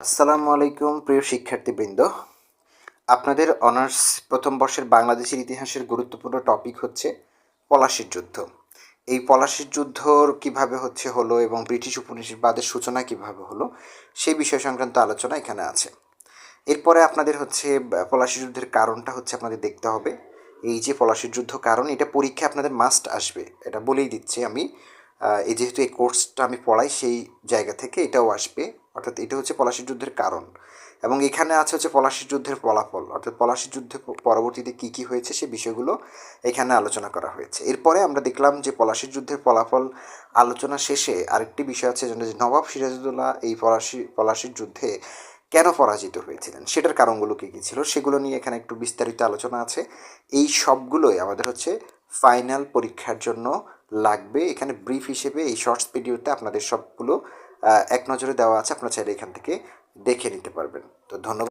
আসসালামু আলাইকুম প্রিয় শিক্ষার্থীবৃন্দ। আপনাদের অনার্স প্রথম বর্ষের বাংলাদেশের ইতিহাসের গুরুত্বপূর্ণ টপিক হচ্ছে পলাশির যুদ্ধ। এই পলাশির যুদ্ধর কীভাবে হচ্ছে হলো এবং ব্রিটিশ উপনিবেশবাদের সূচনা কীভাবে হলো সেই বিষয় সংক্রান্ত আলোচনা এখানে আছে। এরপরে আপনাদের হচ্ছে আহ, পলাশি যুদ্ধের কারণটা হচ্ছে আপনাদের দেখতে হবে। এই যে পলাশির যুদ্ধ কারণ এটা পরীক্ষা আপনাদের মাস্ট আসবে। এটা বলেই দিচ্ছি আমি। এই যেহেতু এই কোর্সটা আমি পড়াই, সেই জায়গা থেকে এটাও আসবে। অর্থাৎ এটা হচ্ছে পলাশির যুদ্ধের কারণ। এবং এখানে আছে হচ্ছে পলাশির যুদ্ধের ফলাফল। অর্থাৎ পলাশির যুদ্ধে পরবর্তীতে কী কী হয়েছে সে বিষয়গুলো এখানে আলোচনা করা হয়েছে। এরপরে আমরা দেখলাম যে পলাশির যুদ্ধের ফলাফল আলোচনা শেষে আরেকটি বিষয় আছে যে নবাব সিরাজউদ্দৌলা এই পলাশি পলাশির যুদ্ধে কেন পরাজিত হয়েছিলেন? সেটার কারণগুলো কী কী ছিল? সেগুলো নিয়ে এখানে একটু বিস্তারিত আলোচনা আছে। এই সবগুলোই আমাদের হচ্ছে ফাইনাল পরীক্ষার জন্য লাগবে। এখানে ব্রিফ হিসেবে এই শর্টস ভিডিওতে আপনাদের সবগুলো এক নজরে দেওয়া আছে। আপনারা চাইলে এখান থেকে দেখে নিতে পারবেন। তো ধন্যবাদ।